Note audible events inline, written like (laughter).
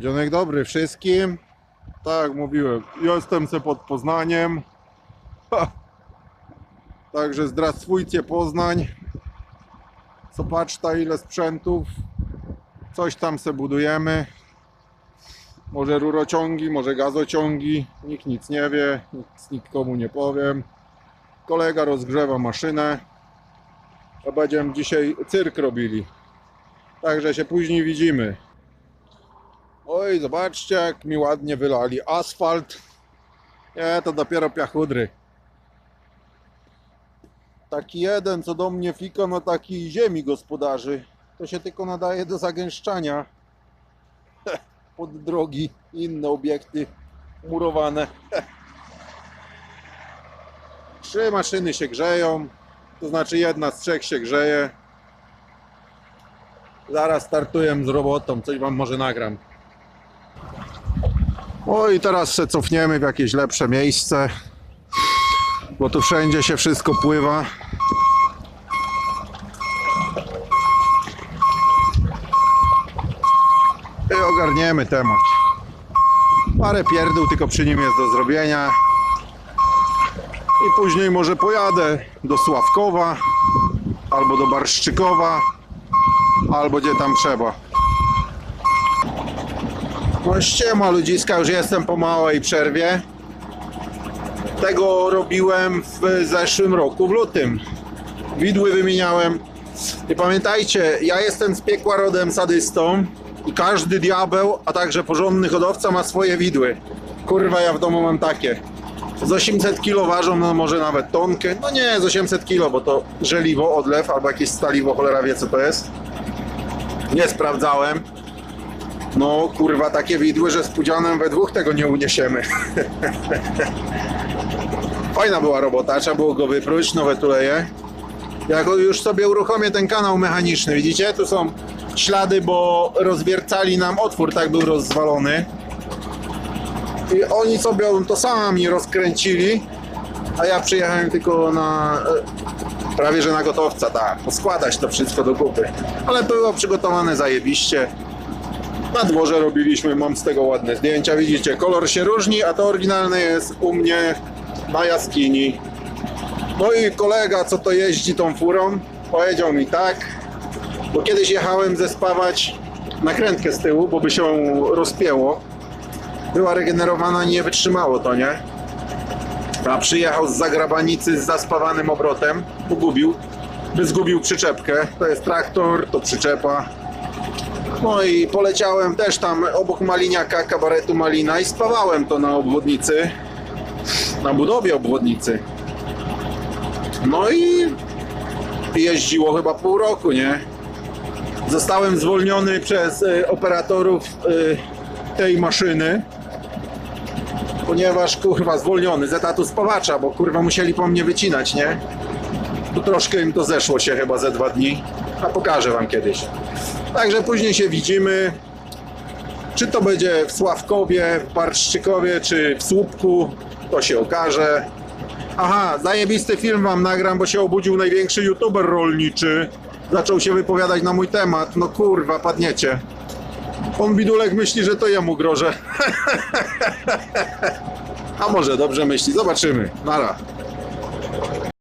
Dzionek dobry wszystkim. Tak jak mówiłem, jestem se pod Poznaniem. Ha. Także zdrastwujcie Poznań. Zobaczcie ile sprzętów. Coś tam se budujemy. Może rurociągi, może gazociągi. Nikt nic nie wie, nic nikomu nie powiem. Kolega rozgrzewa maszynę. A będziemy dzisiaj cyrk robili. Także się później widzimy. Oj, zobaczcie, jak mi ładnie wylali asfalt. Nie, to dopiero piachudry. Taki jeden, co do mnie fika na takiej ziemi gospodarzy, to się tylko nadaje do zagęszczania (laughs) pod drogi inne obiekty murowane. (laughs) Trzy maszyny się grzeją, to znaczy jedna z trzech się grzeje. Zaraz startuję z robotą, coś wam może nagram. O i teraz się cofniemy w jakieś lepsze miejsce, bo tu wszędzie się wszystko pływa. I ogarniemy temat. Parę pierdół tylko przy nim jest do zrobienia. I później może pojadę do Sławkowa, albo do Barszczykowa, albo gdzie tam trzeba. No ściema ludziska, już jestem po małej przerwie. Tego robiłem w zeszłym roku, w lutym. Widły wymieniałem. I pamiętajcie, ja jestem z piekła rodem sadystą i każdy diabeł, a także porządny hodowca ma swoje widły. Kurwa, ja w domu mam takie. Z 800 kg ważą, no może nawet tonkę. No nie, z 800 kg, bo to żeliwo, odlew albo jakieś staliwo, cholera wie co to jest. Nie sprawdzałem. No kurwa, takie widły, że z pudzianem we dwóch tego nie uniesiemy. (laughs) Fajna była robota, trzeba było go wypróć, nowe tuleje. Jak już sobie uruchomię ten kanał mechaniczny, widzicie? Tu są ślady, bo rozwiercali nam otwór, tak był rozwalony. I oni sobie to sami rozkręcili, a ja przyjechałem tylko na e, prawie że na gotowca, tak, poskładać to wszystko do kupy. Ale było przygotowane zajebiście. Na dworze robiliśmy, mam z tego ładne zdjęcia, widzicie, kolor się różni, a to oryginalne jest u mnie na jaskini. No i kolega, co to jeździ tą furą, powiedział mi tak, bo kiedyś jechałem zespawać nakrętkę z tyłu, bo by się rozpięło. Była regenerowana, nie wytrzymało to, nie? A przyjechał z zagrabanicy z zaspawanym obrotem, pogubił, by zgubił przyczepkę. To jest traktor, to przyczepa. No i poleciałem też tam obok Maliniaka, kabaretu Malina i spawałem to na obwodnicy, na budowie obwodnicy. No i jeździło chyba pół roku, nie? Zostałem zwolniony przez y, operatorów y, tej maszyny, ponieważ kurwa zwolniony z etatu spawacza, bo kurwa musieli po mnie wycinać, nie? Tu troszkę im to zeszło się chyba ze dwa dni, a pokażę wam kiedyś. Także później się widzimy. Czy to będzie w Sławkowie, w Barszczykowie, czy w Słupku, to się okaże. Aha, zajebisty film wam nagram, bo się obudził największy youtuber rolniczy. Zaczął się wypowiadać na mój temat. No kurwa, padniecie. On bidulek myśli, że to jemu grożę. (laughs) A może dobrze myśli, zobaczymy. Nara.